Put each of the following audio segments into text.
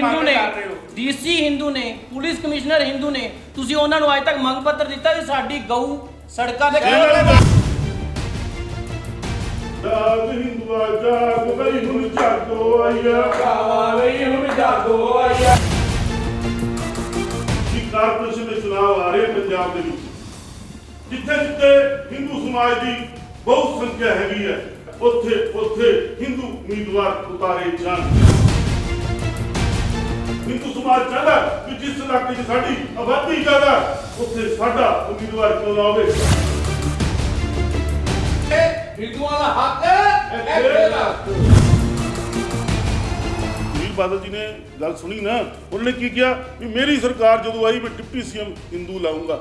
ਹਿੰਦੂ ਨੇ ਕਰ ਰਹੇ ਹੋ। ਡੀਸੀ ਹਿੰਦੂ ਨੇ ਪੁਲਿਸ ਕਮਿਸ਼ਨਰ ਹਿੰਦੂ ਨੇ ਤੁਸੀਂ ਉਹਨਾਂ ਨੂੰ ਅੱਜ ਤੱਕ ਮੰਗ ਪੱਤਰ ਦਿੱਤਾ ਵੀ ਸਾਡੀ ਗਊ ਸੜਕਾਂ ਤੇ ਜਾਗ ਹਿੰਦੂਆ ਜਾਗ ਬਈ ਹੁਣ ਜਾਗੋ ਆਇਆ ਕਾਵਾ ਲਈ ਹੁਣ ਜਾਗੋ ਆਇਆ ਕੀ ਕਾਰਪੋਰੇਸ਼ਨ ਦੇ ਚੁਣਾਵ ਆ ਰਹੇ ਪੰਜਾਬ ਦੇ ਵਿੱਚ? ਜਿੱਥੇ ਜਿੱਥੇ ਹਿੰਦੂ ਸਮਾਜ ਦੀ ਬਹੁਤ ਸੰਖਿਆ ਹੈਗੀ ਹੈ ਉੱਥੇ ਉੱਥੇ ਹਿੰਦੂ ਉਮੀਦਵਾਰ ਉਤਾਰੇ ਜਾਣ। ਇਲਾਕੇ 'ਚ ਸਾਡੀ ਆਬਾਦੀ ਜ਼ਿਆਦਾ ਉੱਥੇ ਸਾਡਾ ਉਮੀਦਵਾਰ ਕਿਉਂ ਨਾ ਹੋਵੇ? ਇਹ ਹਿੰਦੂਆਂ ਦਾ ਹੱਕ ਹੈ ਇੱਥੇ ਦਾ ਵੀਰ ਬਾਦਲ ਜੀ ਨੇ ਗੱਲ ਸੁਣੀ ਨਾ ਉਹਨਾਂ ਕੀ ਕਿਹਾ? ਵੀ ਮੇਰੀ ਸਰਕਾਰ ਜਦੋਂ ਆਈ ਮੈਂ ਡਿਪਟੀ ਸੀਐਮ ਹਿੰਦੂ ਲਾਉਂਗਾ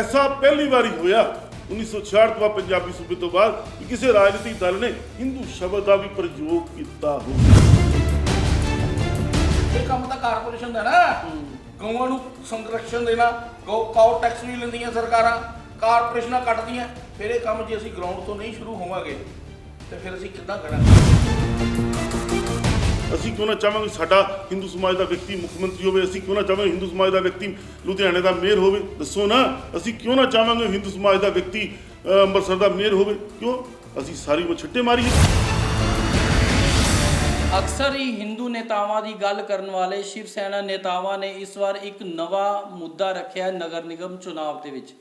ਐਸਾ ਪਹਿਲੀ ਵਾਰੀ ਹੋਇਆ 1966 ਤੋਂ ਪੰਜਾਬੀ ਸੂਬੇ ਤੋਂ ਬਾਅਦ ਕਿਸੇ ਰਾਜਨੀਤਿਕ ਦਲ ਨੇ ਹਿੰਦੂ ਸ਼ਬਦ ਦਾ ਵੀ ਪ੍ਰਯੋਗ ਕੀਤਾ ਹੋਵੇ। ਇਹ ਕੰਮ ਤਾਂ ਕਾਰਪੋਰੇਸ਼ਨ ਦਾ ਨਾ। ਗਊਆਂ ਨੂੰ ਸੰਰਕਸ਼ਣ ਦੇਣਾ ਗਊ ਕਾਉ ਟੈਕਸ ਵੀ ਲੈਂਦੀਆਂ ਸਰਕਾਰਾਂ ਕਾਰਪੋਰੇਸ਼ਨਾਂ ਕੱਟਦੀਆਂ। ਫਿਰ ਇਹ ਕੰਮ ਜੇ ਅਸੀਂ ਗਰਾਊਂਡ ਤੋਂ ਨਹੀਂ ਸ਼ੁਰੂ ਹੋਵਾਂਗੇ ਤੇ ਫਿਰ ਅਸੀਂ ਕਿੱਦਾਂ ਕਰਾਂਗੇ? ਅਸੀਂ ਕਿਉਂ ਨਾ ਚਾਹਾਂਗੇ ਸਾਡਾ ਹਿੰਦੂ ਸਮਾਜ ਦਾ ਵਿਅਕਤੀ ਮੁੱਖ ਮੰਤਰੀ ਹੋਵੇ ਅਸੀਂ ਕਿਉਂ ਨਾ ਚਾਹਾਂਗੇ ਹਿੰਦੂ ਸਮਾਜ ਦਾ ਵਿਅਕਤੀ ਲੁਧਿਆਣੇ ਦਾ ਮੇਅਰ ਹੋਵੇ? ਦੱਸੋ ਨਾ ਅਸੀਂ ਕਿਉਂ ਨਾ ਚਾਹਾਂਗੇ ਹਿੰਦੂ ਸਮਾਜ ਦਾ ਵਿਅਕਤੀ ਅੰਮ੍ਰਿਤਸਰ ਦਾ ਮੇਅਰ ਹੋਵੇ? ਕਿਉਂ? ਅਸੀਂ ਸਾਰੀ ਉਹ ਛੱਟੇ ਮਾਰੀਏ। ਅਕਸਰ ਹੀ ਨੇਤਾਵਾਂ ਦੀ ਗੱਲ ਕਰਨ ਵਾਲੇ ਸ਼ਿਵ ਸੈਨਾ ਨੇਤਾਵਾਂ ਨੇ ਇਸ ਵਾਰ ਇੱਕ ਨਵਾਂ ਮੁੱਦਾ ਰੱਖਿਆ ਨਗਰ ਨਿਗਮ ਚੁਣਾਵ ਦੇ ਵਿੱਚ।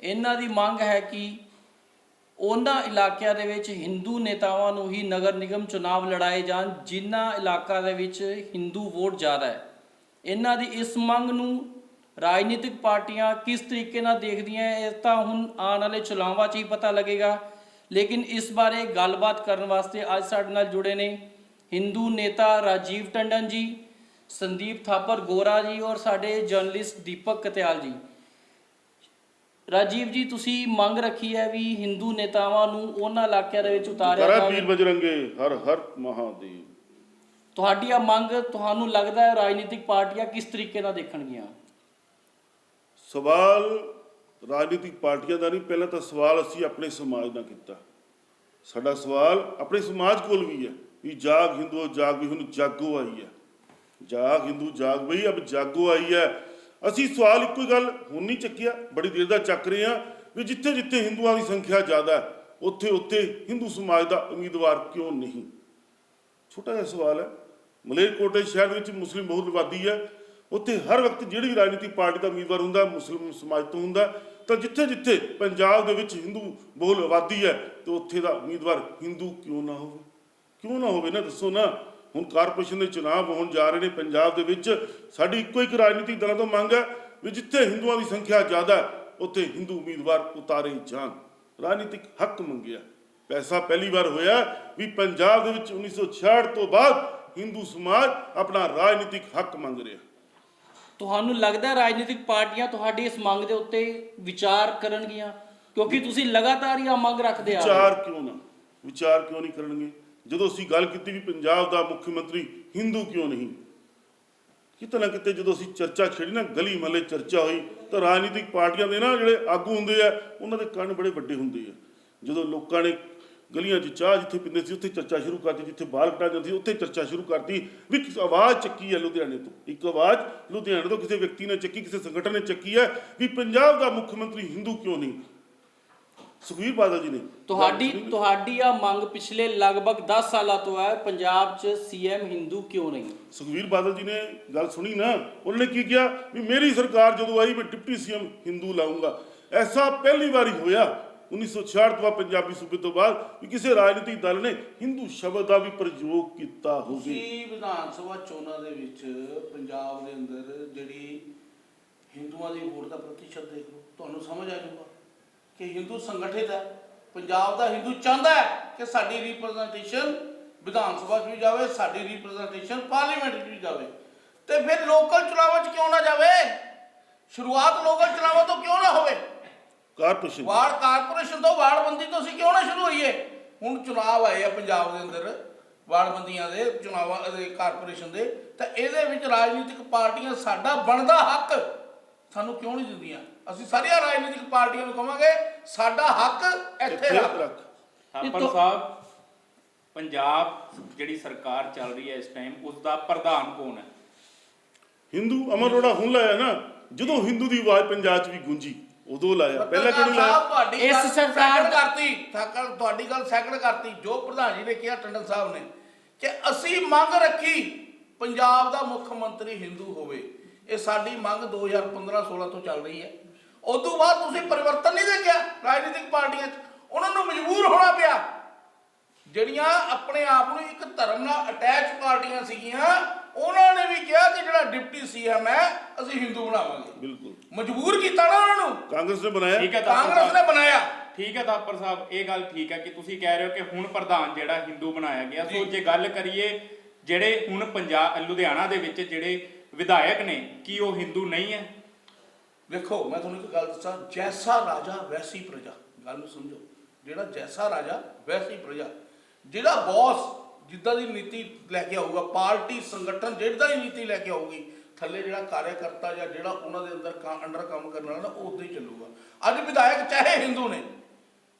ਇਹਨਾਂ ਦੀ ਮੰਗ ਹੈ ਕਿ ਉਹਨਾਂ ਇਲਾਕਿਆਂ ਦੇ ਵਿੱਚ ਹਿੰਦੂ ਨੇਤਾਵਾਂ ਨੂੰ ਹੀ ਨਗਰ ਨਿਗਮ ਚੁਣਾਵ ਲੜਾਏ ਜਾਣ, ਜਿਨ੍ਹਾਂ ਇਲਾਕਾ ਦੇ ਵਿੱਚ ਹਿੰਦੂ ਵੋਟ ਜ਼ਿਆਦਾ ਹੈ। ਇਹਨਾਂ ਦੀ ਇਸ ਮੰਗ ਨੂੰ ਰਾਜਨੀਤਿਕ ਪਾਰਟੀਆਂ ਕਿਸ ਤਰੀਕੇ ਨਾਲ ਦੇਖਦੀਆਂ ਇਹ ਤਾਂ ਹੁਣ ਆਉਣ ਵਾਲੇ ਚੁਣਾਵਾਂ 'ਚ ਹੀ ਪਤਾ ਲੱਗੇਗਾ। ਲੇਕਿਨ ਇਸ ਬਾਰੇ ਗੱਲਬਾਤ ਕਰਨ ਵਾਸਤੇ ਅੱਜ ਸਾਡੇ ਨਾਲ ਜੁੜੇ ਨੇ ਹਿੰਦੂ ਨੇਤਾ ਰਾਜੀਵ ਟੰਡਨ ਜੀ ਸੰਦੀਪ ਥਾਪਰ ਗੋਰਾ ਜੀ ਔਰ ਸਾਡੇ ਜਰਨਲਿਸਟ ਦੀਪਕ ਕਤਿਆਲ ਜੀ। ਰਾਜੀਵ ਜੀ ਤੁਸੀਂ ਮੰਗ ਰੱਖੀ ਹੈ ਵੀ ਹਿੰਦੂ ਨੇਤਾਵਾਂ ਨੂੰ ਉਹਨਾਂ ਇਲਾਕਿਆਂ ਦੇ ਵਿੱਚ ਉਤਾਰਿਆ ਕਰਾ ਜਾਵੇ। ਪੀਰ ਬਜਰੰਗੇ ਹਰ ਹਰ ਮਹਾਦੇਵ ਤੁਹਾਡੀ ਆ ਮੰਗ ਤੁਹਾਨੂੰ ਲੱਗਦਾ ਹੈ ਰਾਜਨੀਤਿਕ ਪਾਰਟੀਆਂ ਕਿਸ ਤਰੀਕੇ ਨਾਲ ਦੇਖਣਗੀਆਂ? ਸਵਾਲ ਰਾਜਨੀਤਿਕ ਪਾਰਟੀਆਂ ਦਾ ਨਹੀਂ ਪਹਿਲਾਂ ਤਾਂ ਸਵਾਲ ਅਸੀਂ ਆਪਣੇ ਸਮਾਜ ਦਾ ਕੀਤਾ। ਸਾਡਾ ਸਵਾਲ ਆਪਣੇ ਸਮਾਜ ਕੋਲ ਵੀ ਹੈ। ਵੀ ਜਾਗ ਹਿੰਦੂ ਜਾਗ ਵੀ ਹੁਣ ਜਾਗੋ ਆਈ ਹੈ। ਜਾਗ ਹਿੰਦੂ, ਜਾਗ ਬਈ, ਅਬ ਜਾਗੋ ਆਈ ਹੈ। ਅਸੀਂ ਸਵਾਲ ਇੱਕੋ ਹੀ ਗੱਲ ਹੁਣ ਨਹੀਂ ਚੱਕਿਆ, ਬੜੀ ਦੇਰ ਦਾ ਚੱਕ ਰਹੇ ਹਾਂ ਵੀ ਜਿੱਥੇ ਜਿੱਥੇ ਹਿੰਦੂਆਂ ਦੀ ਸੰਖਿਆ ਜ਼ਿਆਦਾ ਹੈ, ਉੱਥੇ ਉੱਥੇ ਹਿੰਦੂ ਸਮਾਜ ਦਾ ਉਮੀਦਵਾਰ ਕਿਉਂ ਨਹੀਂ? ਛੋਟਾ ਜਿਹਾ ਸਵਾਲ ਹੈ। ਮਲੇਰਕੋਟੇ ਸ਼ਹਿਰ ਵਿੱਚ ਮੁਸਲਿਮ ਬਹੁਲ ਆਬਾਦੀ ਹੈ। ਉੱਥੇ ਹਰ ਵਕਤ ਜਿਹੜੀ ਵੀ ਰਾਜਨੀਤਿਕ ਪਾਰਟੀ ਦਾ ਉਮੀਦਵਾਰ ਹੁੰਦਾ ਮੁਸਲਿਮ ਸਮਾਜ ਤੋਂ ਹੁੰਦਾ ਤਾਂ ਜਿੱਥੇ ਜਿੱਥੇ ਪੰਜਾਬ ਦੇ ਵਿੱਚ ਹਿੰਦੂ ਬਹੁਲ ਆਬਾਦੀ ਹੈ, ਤੇ ਉੱਥੇ ਦਾ ਉਮੀਦਵਾਰ ਹਿੰਦੂ ਕਿਉਂ ਨਾ ਹੋਵੇ? ਕਿਉਂ ਨਾ ਹੋਵੇ ਨਾ ਦੱਸੋ ਨਾ। ਹੁਣ ਕਾਰਪੋਰੇਸ਼ਨ ਦੇ ਚੁਣਾਵ ਹੋਣ ਜਾ ਰਹੇ ਨੇ ਪੰਜਾਬ ਦੇ ਵਿੱਚ। ਸਾਡੀ ਇੱਕੋ ਇੱਕ ਰਾਜਨੀਤਿਕ ਦਲਾਂ ਤੋਂ ਮੰਗ ਹੈ ਵੀ ਜਿੱਥੇ ਹਿੰਦੂਆਂ ਦੀ ਸੰਖਿਆ ਜ਼ਿਆਦਾ ਹੈ ਉੱਥੇ ਹਿੰਦੂ ਉਮੀਦਵਾਰ ਉਤਾਰੇ ਜਾਣ। ਰਾਜਨੀਤਿਕ ਹੱਕ ਮੰਗਿਆ। ਪੈਸਾ ਪਹਿਲੀ ਵਾਰ ਹੋਇਆ ਵੀ ਪੰਜਾਬ ਦੇ ਵਿੱਚ 1966 ਤੋਂ ਬਾਅਦ ਹਿੰਦੂ ਸਮਾਜ ਆਪਣਾ ਰਾਜਨੀਤਿਕ ਹੱਕ ਮੰਗ ਰਿਹਾ। ਤੁਹਾਨੂੰ ਲੱਗਦਾ ਰਾਜਨੀਤਿਕ ਪਾਰਟੀਆਂ ਤੁਹਾਡੀ ਇਸ ਮੰਗ ਦੇ ਉੱਤੇ ਵਿਚਾਰ ਕਰਨਗੀਆਂ? ਕਿਉਂਕਿ ਤੁਸੀਂ ਲਗਾਤਾਰ ਹੀ ਆ ਮੰਗ ਰੱਖਦੇ ਆ। ਵਿਚਾਰ ਕਿਉਂ ਨਾ? ਵਿਚਾਰ ਕਿਉਂ ਨਹੀਂ ਕਰਨਗੇ? ਜਦੋਂ ਅਸੀਂ ਗੱਲ ਕੀਤੀ ਵੀ ਪੰਜਾਬ ਦਾ ਮੁੱਖ ਮੰਤਰੀ ਹਿੰਦੂ ਕਿਉਂ ਨਹੀਂ? ਕਿਤੇ ਨਾ ਕਿਤੇ ਜਦੋਂ ਅਸੀਂ ਚਰਚਾ ਛੇੜੀ ਨਾ, ਗਲੀ ਮਹੱਲੇ ਚਰਚਾ ਹੋਈ, ਤਾਂ ਰਾਜਨੀਤਿਕ ਪਾਰਟੀਆਂ ਦੇ ਨਾ ਜਿਹੜੇ ਆਗੂ ਹੁੰਦੇ ਆ, ਉਹਨਾਂ ਦੇ ਕੰਨ ਬੜੇ ਵੱਡੇ ਹੁੰਦੇ ਆ। ਜਦੋਂ ਲੋਕਾਂ ਨੇ ਗਲੀਆਂ 'ਚ ਚਾਹ ਜਿੱਥੇ ਪੀਂਦੇ ਸੀ, ਉੱਥੇ ਚਰਚਾ ਸ਼ੁਰੂ ਕਰਤੀ, ਜਿੱਥੇ ਬਾਲ ਕਟਾ ਜਾਂਦੀ ਸੀ, ਉੱਥੇ ਚਰਚਾ ਸ਼ੁਰੂ ਕਰਤੀ, ਵੀ ਇੱਕ ਆਵਾਜ਼ ਚੱਕੀ ਹੈ ਲੁਧਿਆਣੇ ਤੋਂ। ਇੱਕ ਆਵਾਜ਼ ਲੁਧਿਆਣੇ ਤੋਂ ਕਿਸੇ ਵਿਅਕਤੀ ਨੇ ਚੱਕੀ, ਕਿਸੇ ਸੰਗਠਨ ਨੇ ਚੱਕੀ ਹੈ ਵੀ ਪੰਜਾਬ ਦਾ ਮੁੱਖ ਮੰਤਰੀ ਹਿੰਦੂ ਕਿਉਂ ਨਹੀਂ? ਸੁਖਬੀਰ ਬਾਦਲ ਜੀ ਨੇ। ਤੁਹਾਡੀ ਤੁਹਾਡੀ ਆ ਮੰਗ ਪਿਛਲੇ ਲਗਭਗ 10 ਸਾਲਾਂ ਤੋਂ ਹੈ ਪੰਜਾਬ 'ਚ ਸੀਐਮ ਹਿੰਦੂ ਕਿਉਂ ਨਹੀਂ? ਸੁਖਬੀਰ ਬਾਦਲ ਜੀ ਨੇ ਗੱਲ ਸੁਣੀ ਨਾ ਉਹਨਾਂ ਨੇ ਕੀ ਕਿਹਾ ਵੀ ਮੇਰੀ ਸਰਕਾਰ ਜਦੋਂ ਆਈ ਮੈਂ ਡਿਪਟੀ ਸੀਐਮ ਹਿੰਦੂ ਲਾਉਂਗਾ ਐਸਾ ਪਹਿਲੀ ਵਾਰੀ ਹੋਇਆ 1966 ਤੋਂ ਪੰਜਾਬੀ ਸੂਬੇ ਤੋਂ ਬਾਅਦ ਵੀ ਕਿਸੇ ਰਾਜਨੀਤਿਕ ਦਲ ਨੇ ਹਿੰਦੂ ਸ਼ਬਦ ਦਾ ਵੀ ਪ੍ਰਯੋਗ ਕੀਤਾ ਹੋਵੇ। ਤੁਸੀਂ ਵਿਧਾਨ ਸਭਾ ਚੋਣਾਂ ਦੇ ਵਿੱਚ ਪੰਜਾਬ ਦੇ ਅੰਦਰ ਜਿਹੜੀ ਹਿੰਦੂਆਂ ਦੀ ਵੋਟ ਦਾ ਪ੍ਰਤੀਸ਼ਤ ਦੇਖ ਲਓ ਤੁਹਾਨੂੰ ਸਮਝ ਆ ਜਾਊਗਾ। ਕਿ ਹਿੰਦੂ ਸੰਗਠਿਤ ਹੈ ਪੰਜਾਬ ਦਾ ਹਿੰਦੂ ਚਾਹੁੰਦਾ ਹੈ ਕਿ ਸਾਡੀ ਰਿਪਰੈਜ਼ੈਂਟੇਸ਼ਨ ਵਿਧਾਨ ਸਭਾ 'ਚ ਵੀ ਜਾਵੇ ਸਾਡੀ ਰਿਪਰੈਜ਼ੈਂਟੇਸ਼ਨ ਪਾਰਲੀਮੈਂਟ 'ਚ ਵੀ ਜਾਵੇ। ਤੇ ਫਿਰ ਲੋਕਲ ਚੁਣਾਵਾਂ 'ਚ ਕਿਉਂ ਨਾ ਜਾਵੇ? ਸ਼ੁਰੂਆਤ ਲੋਕਲ ਚੁਣਾਵਾਂ ਤੋਂ ਕਿਉਂ ਨਾ ਹੋਵੇ? ਕਾਰਪੋਰੇਸ਼ਨ ਵਾਰਡ ਕਾਰਪੋਰੇਸ਼ਨ ਤੋਂ ਵਾਰਡਬੰਦੀ ਤੋਂ ਅਸੀਂ ਕਿਉਂ ਨਾ ਸ਼ੁਰੂ ਹੋਈਏ? ਹੁਣ ਚੁਣਾਵ ਆਏ ਆ ਪੰਜਾਬ ਦੇ ਅੰਦਰ ਵਾਰਡਬੰਦੀਆਂ ਦੇ ਚੁਣਾਵਾਂ ਦੇ ਕਾਰਪੋਰੇਸ਼ਨ ਦੇ ਤਾਂ ਇਹਦੇ ਵਿੱਚ ਰਾਜਨੀਤਿਕ ਪਾਰਟੀਆਂ ਸਾਡਾ ਬਣਦਾ ਹੱਕ ਸਾਨੂੰ ਕਿਉਂ ਨਹੀਂ ਦਿੰਦੀਆਂ? ਅਸੀਂ ਸਾਰੀਆਂ ਰਾਜਨੀਤਿਕ ਪਾਰਟੀਆਂ ਨੂੰ ਕਹਾਂਗੇ ਸਾਡਾ ਹੱਕ ਇੱਥੇ ਰੱਖ। ਰੱਖ। ਥਾਪਰ ਸਾਹਿਬ ਪੰਜਾਬ ਜਿਹੜੀ ਸਰਕਾਰ ਚੱਲ ਰਹੀ ਹੈ ਇਸ ਟਾਈਮ ਉਸ ਦਾ ਪ੍ਰਧਾਨ ਕੌਣ ਹੈ? ਹਿੰਦੂ ਅਮਰ ਅਰੋੜਾ ਹੁਣ ਲਾਇਆ ਨਾ ਜਦੋਂ ਹਿੰਦੂ ਦੀ ਆਵਾਜ਼ ਪੰਜਾਬ 'ਚ ਵੀ ਗੂੰਜੀ ਉਦੋਂ ਲਾਇਆ। ਪਹਿਲਾਂ ਕਿਉਂ ਨਹੀਂ ਲਾਇਆ? ਇਸ ਗੱਲ ਸਰਕਾਰ ਕਰਤੀ ਸਾਕਲ ਤੁਹਾਡੀ ਗੱਲ ਸੈਕਿੰਡ ਕਰਤੀ ਜੋ ਪ੍ਰਧਾਨ ਜੀ ਨੇ ਕਿਹਾ ਟੰਡਨ ਸਾਹਿਬ ਨੇ ਕਿ ਅਸੀਂ ਮੰਗ ਰੱਖੀ ਪੰਜਾਬ ਦਾ ਮੁੱਖ ਮੰਤਰੀ ਹਿੰਦੂ ਹੋਵੇ। ਇਹ ਸਾਡੀ ਮੰਗ 2015-16 ਤੋਂ ਚੱਲ ਰਹੀ ਹੈ। ਉਸ ਤੋਂ ਬਾਅਦ ਤੁਸੀਂ ਪਰਿਵਰਤਨ ਨਹੀਂ ਦੇਖਿਆ ਰਾਜਨੀਤਿਕ ਪਾਰਟੀਆਂ 'ਚ। ਉਹਨਾਂ ਨੂੰ ਮਜਬੂਰ ਹੋਣਾ ਪਿਆ। ਜਿਹੜੀਆਂ ਆਪਣੇ ਆਪ ਨੂੰ ਇੱਕ ਧਰਮ ਨਾਲ ਅਟੈਚ ਪਾਰਟੀਆਂ ਸੀਗੀਆਂ ਉਹਨਾਂ ਨੇ ਵੀ ਕਿਹਾ ਕਿ ਜਿਹੜਾ ਡਿਪਟੀ ਸੀਐਮ ਹੈ ਅਸੀਂ ਹਿੰਦੂ ਬਣਾਵਾਂਗੇ। ਬਿਲਕੁਲ। ਮਜਬੂਰ ਕੀਤਾ ਨਾ ਉਹਨਾਂ ਨੂੰ। ਕਾਂਗਰਸ ਨੇ ਬਣਾਇਆ। ਠੀਕ ਹੈ ਕਾਂਗਰਸ ਨੇ ਬਣਾਇਆ। ਠੀਕ ਹੈ ਥਾਪਰ ਸਾਹਿਬ ਇਹ ਗੱਲ ਠੀਕ ਹੈ ਕਿ ਤੁਸੀਂ ਕਹਿ ਰਹੇ ਹੋ ਕਿ ਹੁਣ ਪ੍ਰਧਾਨ ਜਿਹੜਾ ਹਿੰਦੂ ਬਣਾਇਆ ਗਿਆ। ਸੋ ਜੀ। ਜੇ ਗੱਲ ਕਰੀਏ ਜਿਹੜੇ ਹੁਣ ਪੰਜਾਬ ਲੁਧਿਆਣਾ ਦੇ ਵਿੱਚ ਜਿਹੜੇ ਵਿਧਾਇਕ ਨੇ ਕੀ ਉਹ ਹਿੰਦੂ ਨਹੀਂ ਹੈ? ਵੇਖੋ, ਮੈਂ ਤੁਹਾਨੂੰ ਇੱਕ ਗੱਲ ਦੱਸਾਂ, ਜੈਸਾ ਰਾਜਾ, ਵੈਸੀ ਪ੍ਰਜਾ। ਗੱਲ ਨੂੰ ਸਮਝੋ। ਜਿਹੜਾ ਜੈਸਾ ਰਾਜਾ, ਵੈਸੀ ਪ੍ਰਜਾ। ਜਿਹੜਾ ਬੌਸ ਜਿੱਦਾਂ ਦੀ ਨੀਤੀ ਲੈ ਕੇ ਆਊਗਾ, ਪਾਰਟੀ, ਸੰਗਠਨ ਜਿਹੜਾ ਦੀ ਨੀਤੀ ਲੈ ਕੇ ਆਊਗੀ, ਥੱਲੇ ਜਿਹੜਾ ਕਾਰਜਕਰਤਾ ਜਾਂ ਜਿਹੜਾ ਉਹਨਾਂ ਦੇ ਅੰਦਰ ਅੰਡਰ ਕੰਮ ਕਰਨ ਵਾਲਾ ਨਾ, ਉਹ ਉਦਾਂ ਹੀ ਚੱਲੂਗਾ। ਅੱਜ ਵਿਧਾਇਕ ਚਾਹੇ ਹਿੰਦੂ ਨੇ,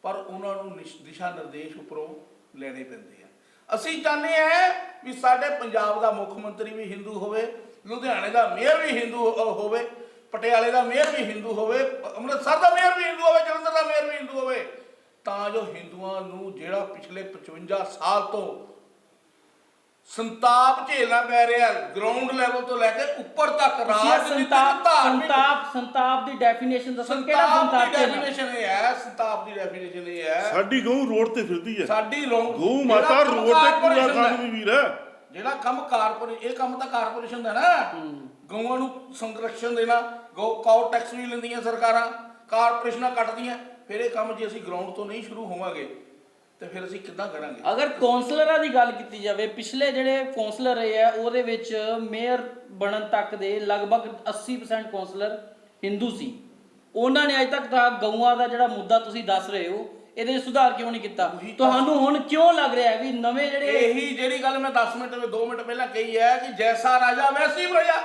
ਪਰ ਉਹਨਾਂ ਨੂੰ ਨਿਸ਼- ਦਿਸ਼ਾ ਨਿਰਦੇਸ਼ ਉੱਪਰੋਂ ਲੈਣੇ ਪੈਂਦੇ ਆ। ਅਸੀਂ ਚਾਹੁੰਦੇ ਆ ਵੀ ਸਾਡੇ ਪੰਜਾਬ ਦਾ ਮੁੱਖ ਮੰਤਰੀ ਵੀ ਹਿੰਦੂ ਹੋਵੇ ਲੁਧਿਆਣੇ ਦਾ ਮੇਅਰ ਵੀ ਹਿੰਦੂ ਹੋਵੇ ਪਟਿਆਲੇ ਦਾ ਮੇਅਰ ਵੀ ਹਿੰਦੂ ਹੋਵੇ ਅੰਮ੍ਰਿਤਸਰ ਦਾ ਮੇਅਰ ਵੀ ਹਿੰਦੂ ਹੋਵੇ ਜਲੰਧਰ ਦਾ ਮੇਅਰ ਵੀ ਹਿੰਦੂ ਹੋਵੇ ਤਾਂ ਜੋ ਹਿੰਦੂਆਂ ਨੂੰ ਜਿਹੜਾ ਪਿਛਲੇ 55 ਸਾਲ ਤੋਂ ਸੰਤਾਪ ਝੇਲਣਾ ਪੈ ਰਿਹਾ ਗਰਾਊਂਡ ਲੈਵਲ ਤੋਂ ਲੈ ਕੇ ਉੱਪਰ ਤੱਕ ਰਾਜਨੀਤਿਕ ਸੰਤਾਪ ਸੰਤਾਪ ਸੰਤਾਪ ਦੀ ਡੈਫੀਨੇਸ਼ਨ ਦੱਸੋ ਕਿਹੜਾ ਸੰਤਾਪ ਦੀ ਹੈ ਡੈਫੀਨੇਸ਼ਨ ਇਹ ਹੈ ਸੰਤਾਪ ਦੀ ਡੈਫੀਨੇਸ਼ਨ ਇਹ ਹੈ। ਸਾਡੀ ਗਊ ਰੋਡ ਤੇ ਫਿਰਦੀ ਹੈ। ਸਾਡੀ ਗਊ ਮਾਤਾ ਰੋਡ ਤੇ ਕੂੜਾ ਖਾਣ ਵੀ ਵੀਰ ਹੈ। ਜਿਹੜਾ ਕੰਮ ਕਾਰਪੋਰੇ ਇਹ ਕੰਮ ਤਾਂ ਕਾਰਪੋਰੇਸ਼ਨ ਦਾ ਨਾ। ਗਊਆਂ ਨੂੰ ਸੰਰਕਸ਼ਣ ਦੇਣਾ ਗਊ ਕਾਉ ਟੈਕਸ ਵੀ ਲੈਂਦੀਆਂ ਸਰਕਾਰਾਂ ਕਾਰਪੋਰੇਸ਼ਨਾਂ ਕੱਟਦੀਆਂ। ਫਿਰ ਇਹ ਕੰਮ ਜੇ ਅਸੀਂ ਗਰਾਊਂਡ ਤੋਂ ਨਹੀਂ ਸ਼ੁਰੂ ਹੋਵਾਂਗੇ ਤੇ ਫਿਰ ਅਸੀਂ ਕਿੱਦਾਂ ਕਰਾਂਗੇ? ਅਗਰ ਕੌਂਸਲਰਾਂ ਦੀ ਗੱਲ ਕੀਤੀ ਜਾਵੇ ਪਿਛਲੇ ਜਿਹੜੇ ਕੌਂਸਲਰ ਰਹੇ ਆ ਉਹਦੇ ਵਿੱਚ ਮੇਅਰ ਬਣਨ ਤੱਕ ਦੇ ਲਗਭਗ 80% ਕੌਂਸਲਰ ਹਿੰਦੂ ਸੀ। ਉਹਨਾਂ ਨੇ ਅਜੇ ਤੱਕ ਤਾਂ ਗਊਆਂ ਦਾ ਜਿਹੜਾ ਮੁੱਦਾ ਤੁਸੀਂ ਦੱਸ ਰਹੇ ਹੋ ਇਹਦੇ 'ਚ ਸੁਧਾਰ ਕਿਉਂ ਨਹੀਂ ਕੀਤਾ? ਤੁਹਾਨੂੰ ਹੁਣ ਕਿਉਂ ਲੱਗ ਰਿਹਾ ਹੈ ਵੀ ਨਵੇਂ ਜਿਹੜੇ ਇਹੀ ਜਿਹੜੀ ਗੱਲ ਮੈਂ 10 ਮਿੰਟ 2 ਮਿੰਟ ਪਹਿਲਾਂ ਕਹੀ ਹੈ ਕਿ ਜੈਸਾ ਰਾਜਾ ਵੈਸੀ ਪ੍ਰਜਾ।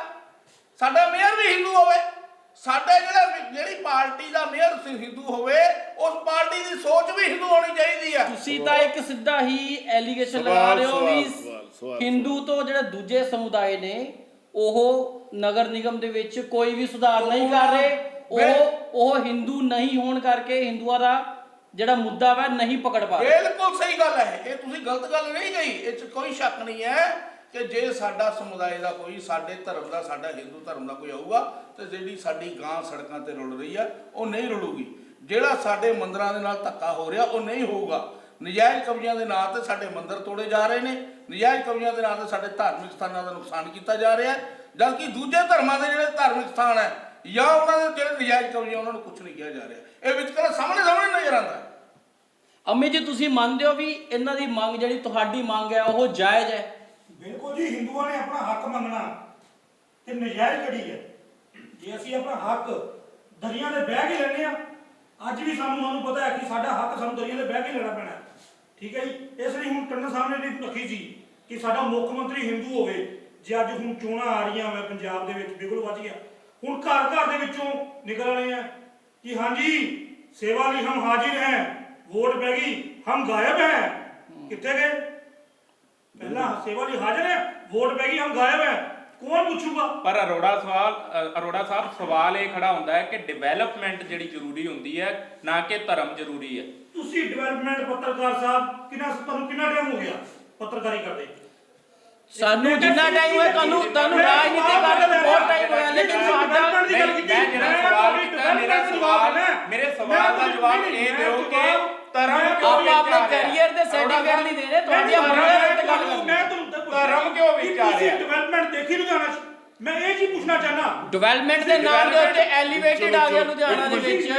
ਸਾਡਾ ਮੇਅਰ ਵੀ ਹਿੰਦੂ ਹੋਵੇ। ਸਾਡੇ ਜਿਹੜਾ ਜਿਹੜੀ ਪਾਰਟੀ ਦਾ ਮੇਅਰ ਸੀ ਹਿੰਦੂ ਹੋਵੇ ਉਸ ਪਾਰਟੀ ਦੀ ਸੋਚ ਵੀ ਹਿੰਦੂ ਹੋਣੀ ਚਾਹੀਦੀ ਹੈ। ਤੁਸੀਂ ਤਾਂ ਇੱਕ ਸਿੱਧਾ ਹੀ ਐਲੀਗੇਸ਼ਨ ਲਗਾ ਰਹੇ ਹੋ ਵੀ। ਹਿੰਦੂ ਤੋਂ ਜਿਹੜੇ ਦੂਜੇ ਸਮੁਦਾਇ ਨੇ ਉਹ ਨਗਰ ਨਿਗਮ ਦੇ ਵਿੱਚ ਕੋਈ ਵੀ ਸੁਧਾਰ ਨਹੀਂ ਕਰ ਰਹੇ। ਉਹ ਉਹ ਹਿੰਦੂ ਨਹੀਂ ਹੋਣ ਕਰਕੇ ਹਿੰਦੂਆਂ ਦਾ ਜਿਹੜਾ ਮੁੱਦਾ ਵਾ ਨਹੀਂ ਪਕੜ ਪਾ ਰਹੇ। ਬਿਲਕੁਲ ਸਹੀ ਗੱਲ ਹੈ। ਇਹ ਤੁਸੀਂ ਗਲਤ ਗੱਲ ਨਹੀਂ ਕਹੀ। ਇਹ ਚ ਕੋਈ ਸ਼ੱਕ ਨਹੀਂ ਹੈ ਕਿ ਜੇ ਸਾਡਾ ਸਮੁਦਾਇ ਦਾ ਕੋਈ, ਸਾਡੇ ਧਰਮ ਦਾ, ਸਾਡਾ ਹਿੰਦੂ ਧਰਮ ਦਾ ਕੋਈ ਆਊਗਾ, ਤੇ ਜਿਹੜੀ ਸਾਡੀ ਗਾਂ ਸੜਕਾਂ ਤੇ ਰੁਲ ਰਹੀ ਆ, ਉਹ ਨਹੀਂ ਰੁਲੂਗੀ ਜਿਹੜਾ ਸਾਡੇ ਮੰਦਰਾਂ ਦੇ ਨਾਲ ਧੱਕਾ ਹੋ ਰਿਹਾ, ਉਹ ਨਹੀਂ ਹੋਊਗਾ। ਨਜਾਇਜ਼ ਕਬਜ਼ਿਆਂ ਦੇ ਨਾਂ ਤੇ ਸਾਡੇ ਮੰਦਰ ਤੋੜੇ ਜਾ ਰਹੇ ਨੇ। ਨਜਾਇਜ਼ ਕਬਜ਼ਿਆਂ ਦੇ ਨਾਂ ਤੇ ਸਾਡੇ ਧਾਰਮਿਕ ਸਥਾਨਾਂ ਦਾ ਨੁਕਸਾਨ ਕੀਤਾ ਜਾ ਰਿਹਾ ਹੈ। ਜਦਕਿ ਦੂਜੇ ਧਰਮਾਂ ਦੇ ਜਿਹੜੇ ਧਾਰਮਿਕ ਸਥਾਨ ਹੈ ਜਾਂ ਉਹਨਾਂ ਦੇ ਜਿਹੜੇ ਨਜਾਇਜ਼ ਕਬਜ਼ੇ ਉਹਨਾਂ ਨੂੰ ਕੁਝ ਨਹੀਂ ਕਿਹਾ ਜਾ ਰਿਹਾ। ਇਹ ਵਿਤਕਰਾ ਸਾਹਮਣੇ ਸਾਹਮਣੇ ਨਜ਼ਰ ਆਉਂਦਾ। ਹੈ ਅੰਮੀ ਜੀ ਤੁਸੀਂ ਮੰਨਦੇ ਹੋ ਵੀ ਇਹਨਾਂ ਦੀ ਮੰਗ ਜਿਹੜੀ ਤੁਹਾਡੀ ਮੰਗ ਹੈ ਉਹ ਜਾਇਜ਼ ਹੈ? ਬਿਲਕੁਲ ਜੀ ਹਿੰਦੂਆਂ ਨੇ ਆਪਣਾ ਹੱਕ ਮੰਗਣਾ ਤੇ ਨਜਾਇਜ਼ ਕੜੀ ਹੈ। ਜੇ ਅਸੀਂ ਆਪਣਾ ਹੱਕ ਦਰਿਆ ਦੇ ਬਹਿ ਕੇ ਲੈਣੇ ਆ ਅੱਜ ਵੀ ਸਾਨੂੰ ਸਾਨੂੰ ਪਤਾ ਹੈ ਕਿ ਸਾਡਾ ਹੱਕ ਸਾਨੂੰ ਦਰਿਆ ਦੇ ਬਹਿ ਕੇ ਲੈਣਾ ਪੈਣਾ ਹੈ। ਠੀਕ ਹੈ ਜੀ? ਇਸ ਲਈ ਹੁਣ ਟੰਡਨ ਸਾਹਿਬ ਨੇ ਵੀ ਰੱਖੀ ਸੀ ਕਿ ਸਾਡਾ ਮੁੱਖ ਮੰਤਰੀ ਹਿੰਦੂ ਹੋਵੇ। ਜੇ ਅੱਜ ਹੁਣ ਚੋਣਾਂ ਆ ਰਹੀਆਂ ਹੋਵੇ ਪੰਜਾਬ ਦੇ ਵਿੱਚ ਬਿਗਲ ਵੱਜ ਗਿਆ। ਹੁਣ ਘਰ ਘਰ ਦੇ ਵਿੱਚੋਂ ਨਿਕਲ ਰਹੇ ਆ ਕਿ ਹਾਂਜੀ ਸੇਵਾ ਲਈ ਹਮ ਹਾਜ਼ਰ ਹੈ ਵੋਟ ਪੈ ਗਈ ਹਮ ਗਾਇਬ ਹੈ। ਕਿੱਥੇ ਗਏ? ਪਹਿਲਾਂ ਸੇਵਾ ਲਈ ਹਾਜ਼ਰ ਹੈ ਵੋਟ ਪੈ ਗਈ ਹਮ ਗਾਇਬ ਹੈ। ਕੌਣ ਪੁੱਛੂਗਾ? ਪਰ ਅਰੋੜਾ ਸਵਾਲ ਅਰੋੜਾ ਸਾਹਿਬ ਸਵਾਲ ਇਹ ਖੜਾ ਹੁੰਦਾ ਹੈ ਕਿ ਡਿਵੈਲਪਮੈਂਟ ਜਿਹੜੀ ਜ਼ਰੂਰੀ ਹੁੰਦੀ ਹੈ ਨਾ ਕਿ ਧਰਮ ਜ਼ਰੂਰੀ ਹੈ? ਤੁਸੀਂ ਡਿਵੈਲਪਮੈਂਟ ਪੱਤਰਕਾਰ ਸਾਹਿਬ ਕਿੰਨਾ ਤੁਹਾਨੂੰ ਕਿੰਨਾ ਟਾਈਮ ਹੋ ਗਿਆ ਪੱਤਰਕਾਰੀ ਕਰਦੇ? ਸਾਨੂੰ ਜਿੰਨਾ ਟਾਈਮ ਹੋਇਆ ਤੁਹਾਨੂੰ ਤੁਹਾਨੂੰ ਰਾਜਨੀਤੀ ਕਰਦੇ ਨੂੰ ਬਹੁਤ ਟਾਈਮ ਹੋਇਆ ਲੇਕਿਨ ਕੀਤੀ। ਮੈਂ ਜਿਹੜਾ ਸਵਾਲ ਕੀਤਾ, ਮੇਰਾ ਸਵਾਲ-। ਮੇਰੇ ਸਵਾਲ ਦਾ ਜਵਾਬ ਇਹ ਦਿਓ ਕਿ ਧਰਮ ਆਪਾਂ ਆਪਣੇ career ਦੇ ਸਾਹਿਬ, ਨਹੀਂ ਦੇ ਰਹੇ, ਤੁਹਾਡੀਆਂ ਮੰਗਾਂ ਤੇ ਗੱਲ ਕਰਨੀ। ਮੈਂ ਤੁਹਾਨੂੰ ਧਰਮ ਕਿਉਂ ਵਿੱਚ ਆ ਰਿਹਾ? ਤੁਸੀਂ ਡਿਵੈਲਪਮੈਂਟ ਦੇਖੀ ਲੁਧਿਆਣਾ ਮੈਂ ਇਹ ਚੀਜ਼ ਪੁੱਛਣਾ ਚਾਹਨਾ ਡਿਵੈਲਪਮੈਂਟ ਦੇ ਨਾਮ ਦੇ ਉੱਤੇ ਐਲੀਵੇਟਡ ਆ ਗਿਆ ਲੁਧਿਆਣਾ ਦੇ ਵਿੱਚ।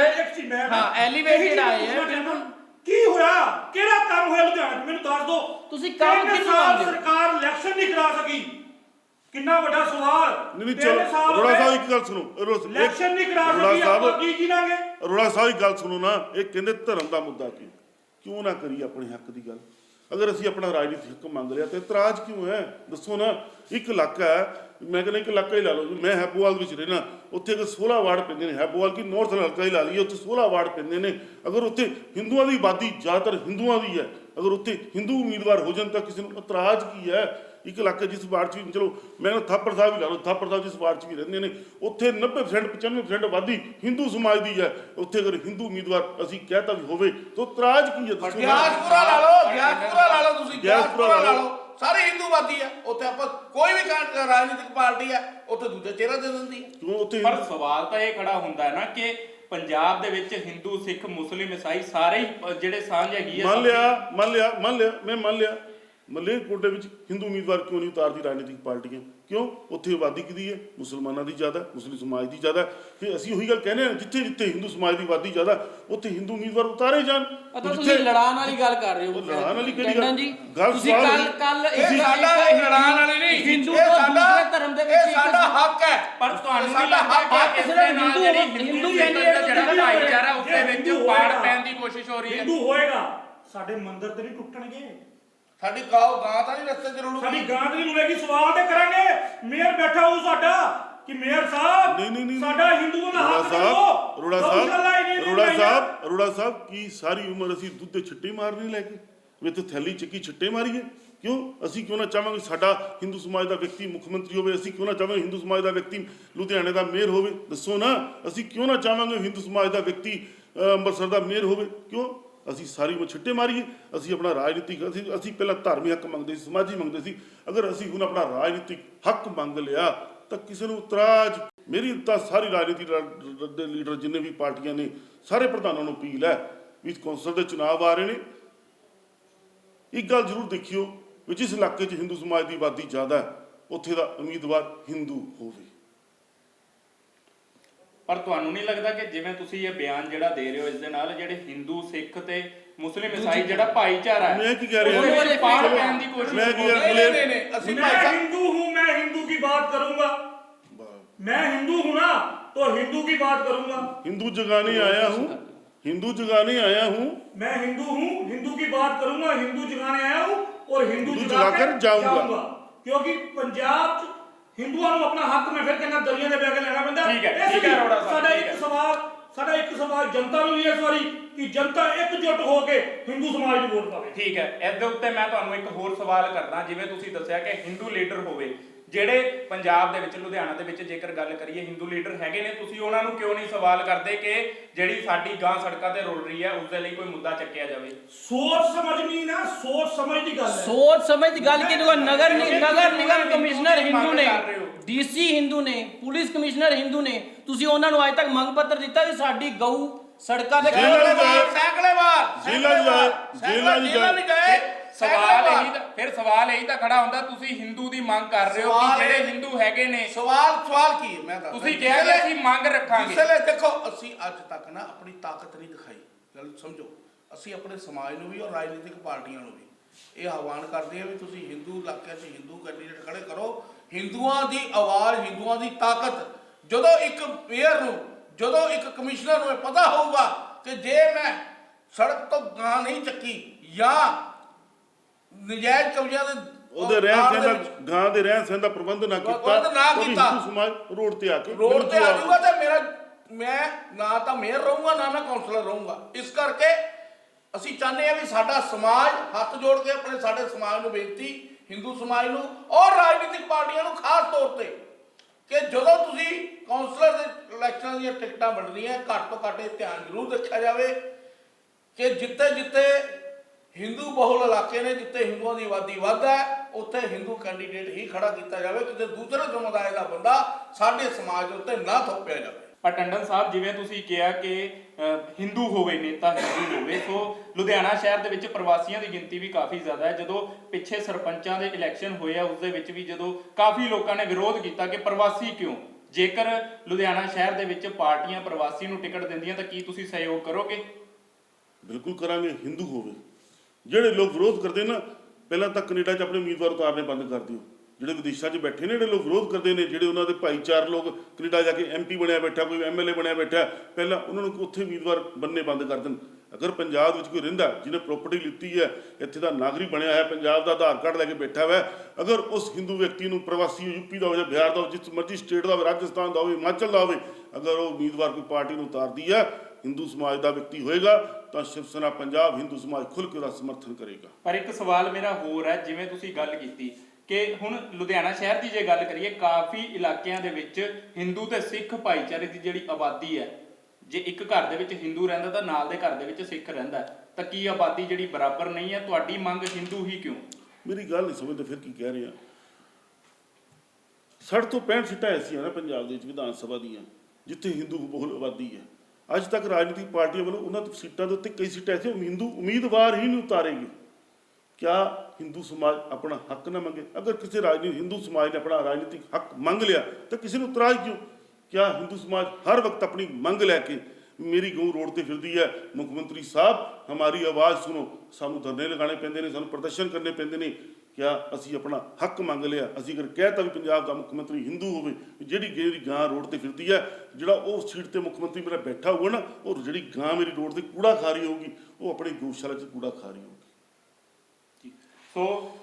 ਹਾਂ ਐਲੀਵੇਟਡ ਆਏ ਹੈ ਬਿਲਕੁਲ ਕੀ ਹੋਇਆ? ਕਿਹੜਾ ਕੰਮ ਹੋਇਆ ਲੁਧਿਆਣਾ 'ਚ? ਮੈਨੂੰ ਦੱਸ ਦਿਓ। ਤੁਸੀਂ ਕੰਮ ਤਿੰਨ ਕਿਹਨੂੰ ਸਾਲ ਮੰਨਦੇ ਹੋ? ਸਰਕਾਰ ਇਲੈਕਸ਼ਨ ਨਹੀਂ ਕਰਾ ਸਕੀ। ਕਿੰਨਾ ਵੱਡਾ ਸਵਾਲ। ਨਹੀਂ ਨਹੀਂ ਤਿੰਨ ਚਲੋ ਸਾਲ ਅਰੋੜਾ ਹੋਏ, ਸਾਹਿਬ ਇੱਕ ਗੱਲ ਸੁਣੋ। ਇੱਕ- ਇਲੈਕਸ਼ਨ ਨਹੀਂ ਕਰਾ ਅਰੋੜਾ ਸਕੀ ਆਪਾਂ ਸਾਹਿਬ ਕੀ ਜਿਣਾਂਗੇ? ਅਰੋੜਾ ਸਾਹਿਬ ਇੱਕ ਗੱਲ ਸੁਣੋ ਨਾ। ਇਹ ਕਹਿੰਦੇ ਧਰਮ ਦਾ ਮੁੱਦਾ ਕੀ? ਕਿਉਂ ਨਾ ਕਰੀ ਆਪਣੇ ਹੱਕ ਦੀ ਗੱਲ? ਅਗਰ ਅਸੀਂ ਆਪਣਾ ਰਾਜਨੀਤਿਕ ਹੱਕ ਮੰਗ ਲਿਆ ਤੇ ਇਤਰਾਜ਼ ਕਿਉਂ ਹੈ? ਦੱਸੋ ਨਾ। ਇੱਕ ਇਲਾਕਾ ਹੈ ਮੈਂ ਕਹਿੰਦਾ ਇੱਕ ਇਲਾਕਾ ਹੀ ਲਾ ਲਓ ਮੈਂ ਹੈਪੋਵਾਲ ਵਿੱਚ ਰਹਿਣਾ ਉੱਥੇ ਕਿ 16 ਵਾਰਡ ਪੈਂਦੇ ਨੇ ਹੈਪੋਵਾਲ ਕੀ ਨੌਰਥ ਇਲਾਕਾ ਹੀ ਲਾ ਲਈਏ, ਉੱਥੇ 16 ਵਾਰਡ ਪੈਂਦੇ ਨੇ। ਅਗਰ ਉੱਥੇ ਹਿੰਦੂਆਂ ਦੀ ਆਬਾਦੀ ਜ਼ਿਆਦਾਤਰ ਹਿੰਦੂਆਂ ਦੀ ਹੈ, ਅਗਰ ਉੱਥੇ ਹਿੰਦੂ ਉਮੀਦਵਾਰ ਹੋ ਜਾਣ ਤਾਂ ਕਿਸੇ ਨੂੰ ਇਤਰਾਜ਼ ਕੀ ਹੈ? ਇੱਕ ਇਲਾਕੇ ਜਿਸ ਵਾਰਡ 'ਚ ਵੀ, ਚਲੋ, ਮੈਂ ਕਹਿੰਦਾ ਥਾਪਰ ਸਾਹਿਬ ਵੀ ਲਾ ਲਓ, ਥਾਪੜ ਸਾਹਿਬ ਜਿਸ ਵਾਰਡ 'ਚ ਵੀ ਰਹਿੰਦੇ ਨੇ, ਉੱਥੇ 90% 95% ਆਬਾਦੀ ਹਿੰਦੂ ਸਮਾਜ ਦੀ ਹੈ। ਉੱਥੇ ਅਗਰ ਹਿੰਦੂ ਉਮੀਦਵਾਰ ਅਸੀਂ ਕਹਿਤਾ ਵੀ ਹੋਵੇ, ਤਾਂ ਇਤਰਾਜ਼ ਕੀ ਹੈ? ਗਿਆਸਪੁਰਾ ਲਾ ਲਓ, ਗਿਆਸਪੁਰਾ ਲਾ ਲਓ ਤੁਸੀਂ, ਗਿਆਸਪੁਰਾ ਲਾ ਲਓ। ਸਾਰੇ ਹਿੰਦੂਵਾਦੀ ਆ ਉੱਥੇ ਆਪਾਂ ਕੋਈ ਵੀ ਕਾਂ- ਰਾਜਨੀਤਿਕ ਪਾਰਟੀ ਆ ਉੱਥੇ ਦੂਜਾ ਚਿਹਰਾ ਦੇ ਦਿੰਦੀ ਉੱਥੇ ਪਰ ਸਵਾਲ ਤਾਂ ਇਹ ਖੜਾ ਹੁੰਦਾ ਹੈ ਨਾ ਕਿ ਪੰਜਾਬ ਦੇ ਵਿੱਚ ਹਿੰਦੂ ਸਿੱਖ ਮੁਸਲਿਮ ਈਸਾਈ ਸਾਰੇ ਹੀ ਅ, ਜਿਹੜੇ ਸਾਂਝ ਹੈਗੀ ਹੈ ਮੰਨ ਲਿਆ ਮੰਨ ਲਿਆ ਮੰਨ ਲਿਆ ਮੈਂ ਮੰਨ ਲਿਆ। ਮਲੇਰਕੋਟੇ ਵਿੱਚ ਹਿੰਦੂ ਉਮੀਦਵਾਰ ਕਿਉਂ ਨਹੀਂ ਉਤਾਰਦੀ ਰਾਜਨੀਤਿਕ ਪਾਰਟੀਆਂ? ਕਿਉਂ? ਉੱਥੇ ਆਬਾਦੀ ਕਿਹਦੀ ਹੈ? ਮੁਸਲਮਾਨਾਂ ਦੀ ਜ਼ਿਆਦਾ ਮੁਸਲਿਮ ਸਮਾਜ ਦੀ ਜ਼ਿਆਦਾ। ਤੇ ਅਸੀਂ ਉਹੀ ਗੱਲ ਕਹਿੰਦੇ ਹਾਂ ਜਿੱਥੇ ਜਿੱਥੇ ਹਿੰਦੂ ਸਮਾਜ ਦੀ ਆਬਾਦੀ ਜ਼ਿਆਦਾ ਉੱਥੇ ਹਿੰਦੂ ਉਮੀਦਵਾਰ ਉਤਾਰੇ ਜਾਣ। ਤੁਸੀਂ ਲੜਾਨ ਵਾਲੀ ਗੱਲ ਕਰ ਰਹੇ ਹੋ। ਲੜਾਨ ਵਾਲੀ ਕਿਹੜੀ ਗੱਲ? ਗੱਲ ਤੁਸੀਂ ਕੱਲ। ਕੱਲ ਇਹ ਸਾਡਾ ਲੜਾਨ ਵਾਲੀ ਨਹੀਂ। ਹਿੰਦੂ ਇਹ ਤੋਂ ਦੂਸਰੇ ਧਰਮ ਦੇ ਵਿੱਚ ਇਹ ਸਾਡਾ ਹੱਕ ਹੈ। ਪਰ ਤੁਹਾਨੂੰ ਸਾਡਾ ਲੱਗਦਾ ਹੱਕ ਹੈ ਕਿ ਇਸ ਦੇ ਨਾਲ ਹਿੰਦੂ- ਜਿਹੜੀ ਹਿੰਦੂ ਦਾ ਜਿਹੜਾ ਭਾਈਚਾਰਾ ਜੇ ਵਿੱਚ ਪਾੜ। ਪੈਣ ਦੀ ਕੋਸ਼ਿਸ਼ ਹੋ ਰਹੀ ਹੈ। ਹਿੰਦੂ ਹੋਏਗਾ ਸਾਡੇ ਮੰਦਿਰ ਤੇ ਨਹੀਂ ਟੁੱਟਣਗੇ। ਸਾਡੀ ਗਾਉ ਗਾਂ ਤਾਂ ਨਹੀਂ ਰਸਤੇ ਚ ਰੁਲੂਗੀ। ਸਾਡੀ ਗਾਂ ਤੇ ਨਹੀਂ ਰੁਲੇਗੀ ਸਵਾਲ ਤੇ ਕਰਾਂਗੇ। ਮੇਅਰ ਬੈਠਾ ਹੋਊ ਸਾਡਾ ਕਿ ਮੇਅਰ ਸਾਹਿਬ ਨਹੀਂ ਨਹੀਂ ਨਹੀਂ ਸਾਡਾ ਹਿੰਦੂਆਂ ਦਾ ਅਰੋੜਾ ਹੱਕ ਸਾਹਿਬ ਅਰੋੜਾ ਸਾਹਿਬ ਅਰੋੜਾ। ਸਾਹਿਬ ਅਰੋੜਾ ਸਾਹਿਬ ਕੀ ਸਾਰੀ ਉਮਰ ਅਸੀਂ ਦੁੱਧ ਦੇ ਛਿੱਟੇ ਮਾਰਨੇ ਲੈ ਕੇ? ਵੀ ਇੱਥੇ ਥੈਲੀ ਚੱਕੀ ਛਿੱਟੇ ਮਾਰੀਏ? ਕਿਉਂ? ਅਸੀਂ ਕਿਉਂ ਨਾ ਚਾਹਾਂਗੇ ਸਾਡਾ ਹਿੰਦੂ ਸਮਾਜ ਦਾ ਵਿਅਕਤੀ ਮੁੱਖ ਮੰਤਰੀ ਹੋਵੇ? ਅਸੀਂ ਕਿਉਂ ਨਾ ਚਾਹਾਂਗੇ ਹਿੰਦੂ ਸਮਾਜ ਦਾ ਵਿਅਕਤੀ ਲੁਧਿਆਣੇ ਦਾ ਮੇਅਰ ਹੋਵੇ? ਦੱਸੋ ਨਾ ਅਸੀਂ ਕਿਉਂ ਨਾ ਚਾਹਾਂਗੇ ਹਿੰਦੂ ਸਮਾਜ ਦਾ ਵਿਅਕਤੀ ਅੰਮ੍ਰਿਤਸਰ ਦਾ ਮੇਅਰ ਹੋਵੇ? ਕਿਉਂ? ਅਸੀਂ ਸਾਰੀ ਉਮਰ ਛਿੱਟੇ ਮਾਰੀਏ, ਅਸੀਂ ਆਪਣਾ ਰਾਜਨੀਤਿਕ, ਅਸੀਂ ਅਸੀਂ ਪਹਿਲਾਂ ਧਾਰਮਿਕ ਹੱਕ ਮੰਗਦੇ ਸੀ, ਸਮਾਜੀ ਮੰਗਦੇ ਸੀ। ਅਗਰ ਅਸੀਂ ਹੁਣ ਆਪਣਾ ਰਾਜਨੀਤਿਕ ਹੱਕ ਮੰਗ ਲਿਆ, ਤਾਂ ਕਿਸੇ ਨੂੰ ਉਤਰਾਜ। ਮੇਰੀ ਤਾਂ ਸਾਰੀ ਰਾਜਨੀਤੀ ਦੇ ਲੀਡਰ ਜਿੰਨੇ ਵੀ ਪਾਰਟੀਆਂ ਨੇ, ਸਾਰੇ ਪ੍ਰਧਾਨਾਂ ਨੂੰ ਅਪੀਲ ਹੈ ਵੀ ਕੌਂਸਲ ਦੇ ਚੁਣਾਵ ਆ ਰਹੇ ਨੇ। ਇੱਕ ਗੱਲ ਜ਼ਰੂਰ ਦੇਖਿਓ ਵੀ ਜਿਸ ਇਲਾਕੇ 'ਚ ਹਿੰਦੂ ਸਮਾਜ ਦੀ ਆਬਾਦੀ ਜ਼ਿਆਦਾ ਹੈ, ਉੱਥੇ ਦਾ ਉਮੀਦਵਾਰ ਹਿੰਦੂ ਹੋਵੇ। ਪਰ ਤੁਹਾਨੂੰ ਨਹੀਂ ਲੱਗਦਾ ਕਿ ਜਿਵੇਂ ਤੁਸੀਂ ਇਹ ਬਿਆਨ ਜਿਹੜਾ ਦੇ ਰਹੇ ਹੋ ਇਸ ਦੇ ਨਾਲ ਜਿਹੜੇ ਹਿੰਦੂ ਸਿੱਖ ਤੇ ਮੁਸਲਿਮ ਈਸਾਈ ਜਿਹੜਾ ਭਾਈਚਾਰਾ ਹੈ ਮੈਂ ਕੀ ਕਹਿ ਰਿਹਾ ਉਹਦੇ ਵਿੱਚ ਪਾੜ ਚਲੋ, ਪੈਣ ਦੀ ਕੋਸ਼ਿਸ਼ ਮੈਂ ਕੀ ਹੋ ਰਹੀ ਨਹੀਂ ਹੈ। ਨਹੀਂ ਨਹੀਂ ਨਹੀਂ, ਅਸੀਂ ਭਾਈ मैं ਸਾਹਿਬ हिंदू हूँ मैं हिंदू की बात करूंगा मैं हिंदू हूँ ना तो हिंदू की बात करूंगा हिंदू जगाने आया हूँ हिंदू जगाने आया हूँ मैं हिंदू हूँ हिंदू की बात करूंगा हिंदू जगाने आया हूँ और हिंदू हिंदू जगा जगाकर कर जाऊंगा। जाऊंगा क्योंकि पंजाब ਚ ਹਿੰਦੂਆਂ ਨੂੰ ਆਪਣਾ ਹੱਕ ਮੈਂ ਫਿਰ ਕਹਿੰਦਾ ਦਰਿਆ ਦੇ ਬਹਿ ਕੇ ਲੈਣਾ ਪੈਂਦਾ ਠੀਕ ਹੈ, ਇਸ ਠੀਕ ਹੈ ਲਈ ਅਰੋੜਾ ਸਾਹਿਬ, ਸਾਡਾ ਠੀਕ ਇੱਕ। ਸਵਾਲ ਸਾਡਾ ਇੱਕ ਸਵਾਲ ਜਨਤਾ ਨੂੰ ਵੀ ਇਸ ਵਾਰੀ ਕਿ ਜਨਤਾ ਇਕਜੁੱਟ ਹੋ ਕੇ ਹਿੰਦੂ ਸਮਾਜ ਨੂੰ ਵੋਟ ਪਾਵੇ ਠੀਕ ਹੈ ਇਸ ਦੇ ਉੱਤੇ ਮੈਂ ਤੁਹਾਨੂੰ ਇੱਕ ਹੋਰ ਸਵਾਲ ਕਰਦਾ ਜਿਵੇਂ ਤੁਸੀਂ ਦੱਸਿਆ ਕਿ ਹਿੰਦੂ ਲੀਡਰ ਹੋਵੇ ਜਿਹੜੇ ਪੰਜਾਬ ਦੇ ਵਿੱਚ ਲੁਧਿਆਣਾ ਦੇ ਵਿੱਚ ਜੇਕਰ ਗੱਲ ਕਰੀਏ ਹਿੰਦੂ ਲੀਡਰ ਹੈਗੇ ਨੇ ਤੁਸੀਂ ਉਹਨਾਂ ਨੂੰ ਕਿਉਂ ਨਹੀਂ ਸਵਾਲ ਕਰਦੇ ਕਿ ਜਿਹੜੀ ਸਾਡੀ ਗਾਂ ਸੜਕਾਂ ਤੇ ਰੁਲ ਰਹੀ ਹੈ ਉਸ ਦੇ ਲਈ ਕੋਈ ਮੁੱਦਾ ਚੱਕਿਆ ਜਾਵੇ ਸੋਚ ਸਮਝਣੀ ਨਾ ਸੋਚ ਸਮਝ ਦੀ ਗੱਲ ਹੈ ਸੋਚ ਸਮਝ ਦੀ ਗੱਲ ਕੀ ਦੇਖੋ ਨਗਰ ਨਿ- ਨਗਰ ਨਿਗਮ ਕਮਿਸ਼ਨਰ ਹਿੰਦੂ ਨੇ ਕਰ ਰਹੇ ਹੋ। ਡੀਸੀ ਹਿੰਦੂ ਨੇ ਪੁਲਿਸ ਕਮਿਸ਼ਨਰ ਹਿੰਦੂ ਨੇ ਤੁਸੀਂ ਉਹਨਾਂ ਨੂੰ ਅੱਜ ਤੱਕ ਮੰਗ ਪੱਤਰ ਦਿੱਤਾ ਵੀ ਸਾਡੀ ਗਊ ਸੜਕਾਂ ਤੇ ਜੇਲ੍ਹਾਂ ਸੈਂਕੜੇ ਚ ਵਾਰ ਜਾਏ। ਸੈਂਕੜੇ ਵਾਰ ਜੇਲ੍ਹਾਂ ਜਾਏ, ਜੇਲ੍ਹਾਂ ਜੇਲ੍ਹਾਂ ਗਏ ਸਵਾਲ ਇਹੀ। ਤਾਂ ਫਿਰ ਸਵਾਲ ਇਹੀ ਤਾਂ ਖੜਾ ਹੁੰਦਾ ਤੁਸੀਂ ਹਿੰਦੂ ਦੀ ਮੰਗ ਕਰ ਰਹੇ ਹੋ ਸਵਾਲ ਕਿ ਜਿਹੜੇ ਇਹ- ਹਿੰਦੂ ਹੈਗੇ ਨੇ ਸਵਾਲ ਸਵਾਲ ਕੀ ਹੈ? ਮੈਂ ਦੱਸਦਾ। ਤੁਸੀਂ ਕਿਹਾ ਕਿ ਅਸੀਂ ਮੰਗ ਰੱਖਾਂਗੇ। ਇਸਲੇ ਦੇਖੋ ਅਸੀਂ ਅੱਜ ਤੱਕ ਨਾ ਆਪਣੀ ਤਾਕਤ ਨਹੀਂ ਦਿਖਾਈ। ਗੱਲ ਸਮਝੋ। ਅਸੀਂ ਆਪਣੇ ਸਮਾਜ ਨੂੰ ਵੀ ਔਰ ਰਾਜਨੀਤਿਕ ਪਾਰਟੀਆਂ ਨੂੰ ਵੀ ਇਹ ਆਹਵਾਨ ਕਰਦੇ ਹਾਂ ਵੀ ਤੁਸੀਂ ਹਿੰਦੂ ਇਲਾਕਿਆਂ 'ਚ ਹਿੰਦੂ ਕੈਂਡੀਡੇਟ ਖੜੇ ਕਰੋ। ਹਿੰਦੂਆਂ ਦੀ ਆਵਾਜ਼ ਹਿੰਦੂਆਂ ਦੀ ਤਾਕਤ ਜਦੋਂ ਇੱਕ ਮੇਅਰ ਨੂੰ ਜਦੋਂ ਇੱਕ ਕਮਿਸ਼ਨਰ ਨੂੰ ਇਹ ਪਤਾ ਹੋਊਗਾ ਕਿ ਜੇ ਮੈਂ ਸੜਕ ਤੋਂ ਗਾਂ ਨਹੀਂ ਚੱਕੀ ਜਾਂ ਨਜਾਇਜ਼ ਕਬਜ਼ਿਆਂ ਦੇ ਉਹਦੇ ਰਹਿਣ ਸਹਿਣ ਦੇ ਗਾਂ ਦੇ ਰਹਿਣ ਸਹਿਣ ਦਾ ਪ੍ਰਬੰਧ ਨਾ ਕੀਤਾ ਪ੍ਰਬੰਧ ਨਾ ਵੀ ਕੀਤਾ। ਹਿੰਦੂ ਸਮਾਜ ਰੋਡ ਤੇ ਆ ਕੇ ਰੋਡ ਤੇ ਆ ਜਾਊਗਾ ਤੇ ਮੇਰਾ ਮੈਂ ਨਾ ਤਾਂ ਮੇਅਰ ਰਹੂੰਗਾ ਨਾ ਮੈਂ ਕਾਉਂਸਲਰ ਰਹੂੰਗਾ ਇਸ ਕਰਕੇ ਅਸੀਂ ਚਾਹੁੰਦੇ ਹਾਂ ਵੀ ਸਾਡਾ ਸਮਾਜ ਹੱਥ ਜੋੜ ਕੇ ਆਪਣੇ ਸਾਡੇ ਸਮਾਜ ਨੂੰ ਬੇਨਤੀ ਹਿੰਦੂ ਸਮਾਜ ਨੂੰ ਔਰ ਰਾਜਨੀਤਿਕ ਪਾਰਟੀਆਂ ਨੂੰ ਖਾਸ ਤੌਰ ਤੇ ਕਿ ਜਦੋਂ ਤੁਸੀਂ ਕਾਉਂਸਲਰ ਦੇ ਇਲੈਕਸ਼ਨ ਦੀਆਂ ਟਿਕਟਾਂ ਵੰਡਣੀਆਂ ਘੱਟ ਤੋਂ ਘੱਟ ਇਹ ਧਿਆਨ ਜ਼ਰੂਰ ਰੱਖਿਆ ਜਾਵੇ ਕਿ ਜਿੱਥੇ ਜਿੱਥੇ ਹਿੰਦੂ ਬਹੁਲ ਇਲਾਕੇ ਨੇ ਜਿੱਥੇ ਹਿੰਦੂਆਂ ਦੀ ਆਬਾਦੀ ਵੱਧ ਹੈ ਉੱਥੇ ਹਿੰਦੂ ਕੈਂਡੀਡੇਟ ਹੀ ਖੜਾ ਕੀਤਾ ਜਾਵੇ ਕਿਤੇ ਦੂਸਰੇ ਸਮੁਦਾਇ ਦਾ ਬੰਦਾ ਸਾਡੇ ਸਮਾਜ ਦੇ ਉੱਤੇ ਨਾ ਥੋਪਿਆ ਜਾਵੇ। ਪਰ ਟੰਡਨ ਸਾਹਿਬ ਜਿਵੇਂ ਤੁਸੀਂ ਕਿਹਾ ਕਿ ਹਿੰਦੂ ਹੋਵੇ ਨੇਤਾ ਹਿੰਦੂ ਹੋਵੇ ਸੋ ਲੁਧਿਆਣਾ ਸ਼ਹਿਰ ਦੇ ਵਿੱਚ ਪ੍ਰਵਾਸੀਆਂ ਦੀ ਗਿਣਤੀ ਵੀ ਕਾਫੀ ਜ਼ਿਆਦਾ ਹੈ। ਜਦੋਂ ਪਿੱਛੇ ਸਰਪੰਚਾਂ ਦੇ ਇਲੈਕਸ਼ਨ ਹੋਏ ਆ ਉਸ ਦੇ ਵਿੱਚ ਵੀ ਜਦੋਂ ਕਾਫੀ ਲੋਕਾਂ ਨੇ ਵਿਰੋਧ ਕੀਤਾ ਕਿ ਪ੍ਰਵਾਸੀ ਕਿਉਂ? ਜੇਕਰ ਲੁਧਿਆਣਾ ਸ਼ਹਿਰ ਦੇ ਵਿੱਚ ਪਾਰਟੀਆਂ ਪ੍ਰਵਾਸੀ ਨੂੰ ਟਿਕਟ ਦਿੰਦੀਆਂ ਤਾਂ ਕੀ ਤੁਸੀਂ ਸਹਿਯੋਗ ਕਰੋਗੇ? ਬਿਲਕੁਲ ਕਰਾਂਗੇ ਹਿੰਦੂ ਹੋਵੇ। ਜਿਹੜੇ ਲੋਕ ਵਿਰੋਧ ਕਰਦੇ ਨਾ, ਪਹਿਲਾਂ ਤਾਂ ਕੈਨੇਡਾ 'ਚ ਆਪਣੇ ਉਮੀਦਵਾਰ ਉਤਾਰਨੇ ਬੰਦ ਕਰ ਦਿਓ ਜਿਹੜੇ ਵਿਦੇਸ਼ਾਂ 'ਚ ਬੈਠੇ ਨੇ, ਜਿਹੜੇ ਲੋਕ ਵਿਰੋਧ ਕਰਦੇ ਨੇ, ਜਿਹੜੇ ਉਹਨਾਂ ਦੇ ਭਾਈਚਾਰ ਲੋਕ ਕੈਨੇਡਾ ਜਾ ਕੇ ਐਮਪੀ ਬਣਿਆ ਬੈਠਾ, ਕੋਈ ਐਮਐਲਏ ਬਣਿਆ ਬੈਠਾ, ਪਹਿਲਾਂ ਉਹਨਾਂ ਨੂੰ ਉੱਥੇ ਉਮੀਦਵਾਰ ਬੰਨੇ ਬੰਦ ਕਰ ਦੇਣ। ਅਗਰ ਪੰਜਾਬ ਵਿੱਚ ਕੋਈ ਰਹਿੰਦਾ, ਜਿਹਨੇ ਪ੍ਰਾਪਰਟੀ ਲਿੱਤੀ ਹੈ, ਇੱਥੇ ਦਾ ਨਾਗਰਿਕ ਬਣਿਆ ਹੈ ਪੰਜਾਬ ਦਾ ਆਧਾਰ ਕਾਰਡ ਲੈ ਕੇ ਬੈਠਾ ਹੋਇਆ, ਅਗਰ ਉਸ ਹਿੰਦੂ ਵਿਅਕਤੀ ਨੂੰ ਪ੍ਰਵਾਸੀ ਯੂਪੀ ਦਾ ਹੋਵੇ ਜਾਂ ਬਿਹਾਰ ਦਾ ਹੋਵੇ, ਜਿਸ ਮਰਜ਼ੀ ਸਟੇਟ ਦਾ ਹੋਵੇ, ਰਾਜਸਥਾਨ ਦਾ ਹੋਵੇ, ਹਿਮਾਚਲ ਦਾ ਹੋਵੇ, ਅਗਰ ਉਹ ਉਮੀਦਵਾਰ ਕੋਈ ਪਾਰਟੀ ਨੂੰ ਉਤਾਰਦੀ ਹੈ ਹਿੰਦੂ ਸਮਾਜ ਦਾ ਵਿਅਕਤੀ ਹੋਏਗਾ ਤਾਂ ਸ਼ਿਵ ਸੈਨਾ ਪੰਜਾਬ ਹਿੰਦੂ ਸਮਾਜ ਖੁੱਲ੍ਹ ਕੇ ਉਹਦਾ ਸਮਰਥਨ ਕਰੇਗਾ। ਪਰ ਇੱਕ ਸਵਾਲ ਮੇਰਾ ਹੋਰ ਹੈ ਜਿਵੇਂ ਤੁਸੀਂ ਗੱਲ ਕੀਤੀ ਕਿ ਹੁਣ ਲੁਧਿਆਣਾ ਸ਼ਹਿਰ ਦੀ ਜੇ ਗੱਲ ਕਰੀਏ ਕਾਫੀ ਇਲਾਕਿਆਂ ਦੇ ਵਿੱਚ ਹਿੰਦੂ ਤੇ ਸਿੱਖ ਭਾਈਚਾਰੇ ਦੀ ਜਿਹੜੀ ਆਬਾਦੀ ਹੈ ਜੇ ਇੱਕ ਘਰ ਦੇ ਵਿੱਚ ਹਿੰਦੂ ਰਹਿੰਦਾ ਤਾਂ ਨਾਲ ਦੇ ਘਰ ਦੇ ਵਿੱਚ ਸਿੱਖ ਰਹਿੰਦਾ। ਤਾਂ ਕੀ ਆਬਾਦੀ ਜਿਹੜੀ ਬਰਾਬਰ ਨਹੀਂ ਹੈ? ਤੁਹਾਡੀ ਮੰਗ ਹਿੰਦੂ ਹੀ ਕਿਉਂ? ਮੇਰੀ ਗੱਲ ਨਹੀਂ ਸਮਝਦੇ ਫਿਰ ਕੀ ਕਹਿ ਰਹੇ ਆ? 60 ਤੋਂ 65 ਸੀਟਾਂ ਐਸੀਆਂ ਨੇ ਪੰਜਾਬ ਦੇ ਵਿੱਚ ਵਿਧਾਨ ਸਭਾ ਦੀਆਂ ਜਿੱਥੇ ਹਿੰਦੂ ਬਹੁਲ ਆਬਾਦੀ ਹੈ। ਅੱਜ ਤੱਕ ਰਾਜਨੀਤਿਕ ਪਾਰਟੀਆਂ ਵੱਲੋਂ ਉਹਨਾਂ ਸੀਟਾਂ ਦੇ ਉੱਤੇ ਕਈ ਸੀਟਾਂ ਐਸੀਆਂ ਹਿੰਦੂ ਉਮੀਦਵਾਰ ਹੀ ਨਹੀਂ ਉਤਾਰੇਗੀ। ਕਿਆ ਹਿੰਦੂ ਸਮਾਜ ਆਪਣਾ ਹੱਕ ਨਾ ਮੰਗੇ? ਅਗਰ ਕਿਸੇ ਰਾਜਨੀਤਿਕ ਹਿੰਦੂ ਸਮਾਜ ਨੇ ਆਪਣਾ ਰਾਜਨੀਤਿਕ ਹੱਕ ਮੰਗ ਲਿਆ, ਤਾਂ ਕਿਸੇ ਨੂੰ ਇਤਰਾਜ਼ ਕਿਉਂ? ਕਿਆ ਹਿੰਦੂ ਸਮਾਜ ਹਰ ਵਕਤ ਆਪਣੀ ਮੰਗ ਲੈ ਕੇ ਮੇਰੀ ਗਊ ਰੋਡ ਤੇ ਫਿਰਦੀ ਹੈ? ਮੁੱਖ ਮੰਤਰੀ ਸਾਹਿਬ, ਹਮਾਰੀ ਆਵਾਜ਼ ਸੁਣੋ। ਸਾਨੂੰ ਧਰਨੇ ਲਗਾਉਣੇ ਪੈਂਦੇ ਨੇ, ਸਾਨੂੰ ਪ੍ਰਦਰਸ਼ਨ ਕਰਨੇ ਪੈਂਦੇ ਨੇ। ਕਿਆ ਅਸੀਂ ਆਪਣਾ ਹੱਕ ਮੰਗ ਲਿਆ? ਅਸੀਂ ਅਗਰ ਕਹਿਤਾ ਵੀ ਪੰਜਾਬ ਦਾ ਮੁੱਖ ਮੰਤਰੀ ਹਿੰਦੂ ਹੋਵੇ ਜਿਹੜੀ ਜਿਹੜੀ ਗਾਂ ਰੋਡ ਤੇ ਫਿਰਦੀ ਹੈ, ਜਿਹੜਾ ਉਹ ਸੀਟ ਤੇ ਮੁੱਖ ਮੰਤਰੀ ਮੇਰਾ ਬੈਠਾ ਹੋਊਗਾ ਨਾ, ਉਹ ਜਿਹੜੀ ਗਾਂ ਮੇਰੀ ਰੋਡ ਤੇ ਕੂੜਾ ਖਾ ਰਹੀ ਹੋਊਗੀ, ਉਹ ਆਪਣੀ ਗਊਸ਼ਾਲਾ 'ਚ ਕੂੜਾ ਖਾ ਰਹੀ ਹੋਊਗੀ ਸੋ,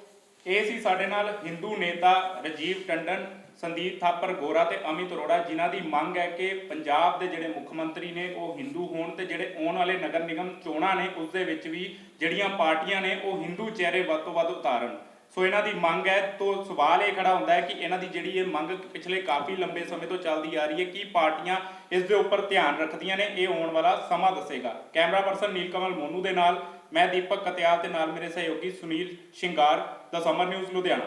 ਇਹ ਸੀ ਸਾਡੇ ਨਾਲ ਹਿੰਦੂ ਨੇਤਾ ਰਜੀਵ ਟੰਡਨ, ਸੰਦੀਪ ਥਾਪਰ ਗੋਰਾ ਤੇ ਅਮਿਤ ਅਰੋੜਾ, ਜਿਨ੍ਹਾਂ ਦੀ ਮੰਗ ਹੈ ਕਿ ਪੰਜਾਬ ਦੇ ਜਿਹੜੇ ਮੁੱਖ ਮੰਤਰੀ ਨੇ, ਉਹ ਹਿੰਦੂ ਹੋਣ ਤੇ ਜਿਹੜੇ ਆਉਣ ਵਾਲੇ ਨਗਰ ਨਿਗਮ ਚੋਣਾਂ ਨੇ, ਉਸ ਦੇ ਵਿੱਚ ਵੀ ਜਿਹੜੀਆਂ ਪਾਰਟੀਆਂ ਨੇ, ਉਹ ਹਿੰਦੂ ਚਿਹਰੇ ਵੱਧ ਤੋਂ ਵੱਧ ਉਤਾਰਨ। ਸੋ ਇਹਨਾਂ ਦੀ ਮੰਗ ਹੈ, ਤੋਂ ਸਵਾਲ ਇਹ ਖੜਾ ਹੁੰਦਾ ਹੈ ਕਿ ਇਹਨਾਂ ਦੀ ਜਿਹੜੀ ਇਹ ਮੰਗ ਪਿਛਲੇ ਕਾਫੀ ਲੰਬੇ ਸਮੇਂ ਤੋਂ ਚੱਲਦੀ ਆ ਰਹੀ ਹੈ, ਕੀ ਪਾਰਟੀਆਂ ਇਸ ਦੇ ਉੱਪਰ ਧਿਆਨ ਰੱਖਦੀਆਂ ਨੇ, ਇਹ ਆਉਣ ਵਾਲਾ ਸਮਾਂ ਦੱਸੇਗਾ। ਕੈਮਰਾ ਪਰਸਨ ਨੀਲਕਮਲ ਮੋਨੂ ਦੇ ਨਾਲ, ਮੈਂ ਦੀਪਕ ਕਤਿਆਲ ਤੇ ਨਾਲ ਮੇਰੇ ਸਹਿਯੋਗੀ ਸੁਨੀਲ ਸ਼ਿੰਗਾਰ, ਦਾ ਸਮਰ ਨਿਊਜ਼, ਲੁਧਿਆਣਾ।